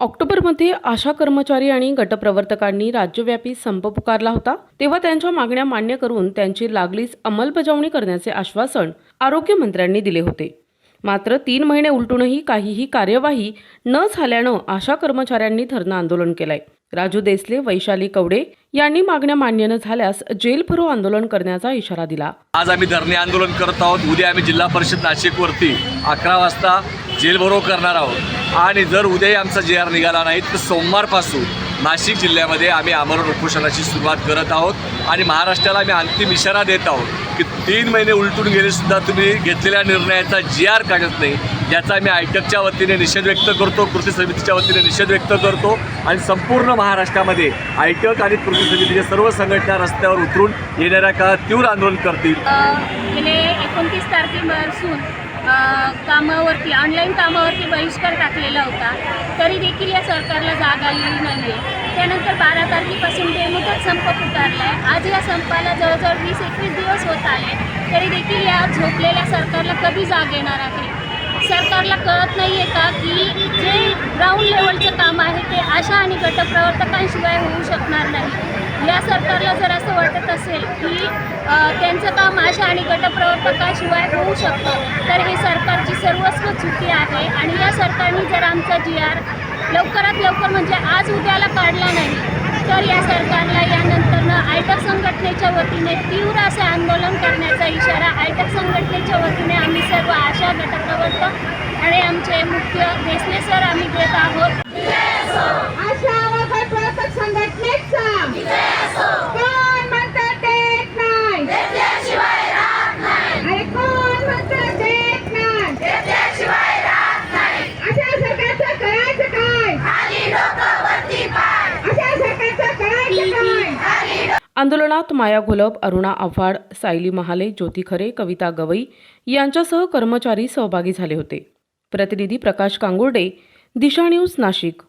ऑक्टोबरमध्ये आशा कर्मचारी आणि गटप्रवर्तकांनी राज्यव्यापी संप पुकारला होता. तेव्हा त्यांच्या मागण्या मान्य करून त्यांची लागलीच अंमलबजावणी करण्याचे आश्वासन आरोग्यमंत्र्यांनी दिले होते. मात्र तीन महिने उलटूनही काहीही कार्यवाही न झाल्यानं आशा कर्मचाऱ्यांनी धरणं आंदोलन केलंय. राजू देसले वैशाली कवडे यांनी मागण्या मान्य न झाल्यास जेल भरो आंदोलन करण्याचा इशारा दिला. आज आम्ही धरणे आंदोलन करत आहोत. उद्या आम्ही जिल्हा परिषद नाशिकवरती अकरा वाजता जेलभरो करणार आहोत. आणि जर उद्याही आमचा जे आर निघाला नाही तर सोमवारपासून नाशिक जिल्ह्यामध्ये आम्ही आमरण उपोषणाची सुरुवात करत आहोत. आणि महाराष्ट्राला आम्ही अंतिम इशारा देत आहोत की तीन महिने उलटून गेलेसुद्धा तुम्ही घेतलेल्या निर्णयाचा जी आर काढत नाही याचा आम्ही आयटकच्या वतीने निषेध व्यक्त करतो कृती समितीच्या वतीने निषेध व्यक्त करतो. आणि संपूर्ण महाराष्ट्रामध्ये आयटक आणि कृती समितीच्या सर्व संघटना रस्त्यावर उतरून येणाऱ्या काळात तीव्र आंदोलन करतील. म्हणजे एकोणतीस तारखेपासून कामावरती ऑनलाईन कामावरती बहिष्कार टाकलेला होता. तरी देखील या सरकारला जाग आलेली नाही आहे त्यानंतर बारा तारखेपासून बेमुदत संप पुकारला आहे आज या संपाला जवळजवळ वीस एकवीस दिवस होत आले. तरी देखील या झोपलेल्या सरकारला कधी जाग येणार आहे? सरकारला कळत नाही आहे का की जे ग्राउंड लेवलचं काम आहे ते आशा आणि गटप्रवर्तकांशिवाय होऊ शकणार नाही. या सरकारला जर असं वाटत असेल की त्यांचं काम आशा आणि गटप्रवर्तकाशिवाय होऊ शकतं तर हे सरकारची सर्वस्व चुकी आहे आणि या सरकारने जर आमचा जी आर लवकरात लवकर म्हणजे आज उद्याला काढला नाही तर या सरकारला यानंतरनं आयटक संघटनेच्या वतीने तीव्र असे आंदोलन करण्याचा इशारा आयटक संघटनेच्या वतीने आम्ही सर्व आशा गटप्रवर्तक आणि आमचे मुख्य देसले सर आम्ही देत आहोत. आंदोलनात माया घोलप अरुणा आव्हाड सायली महाले ज्योती खरे कविता गवई यांच्यासह कर्मचारी सहभागी झाले होते. प्रतिनिधी प्रकाश कांगुर्डे दिशा न्यूज नाशिक.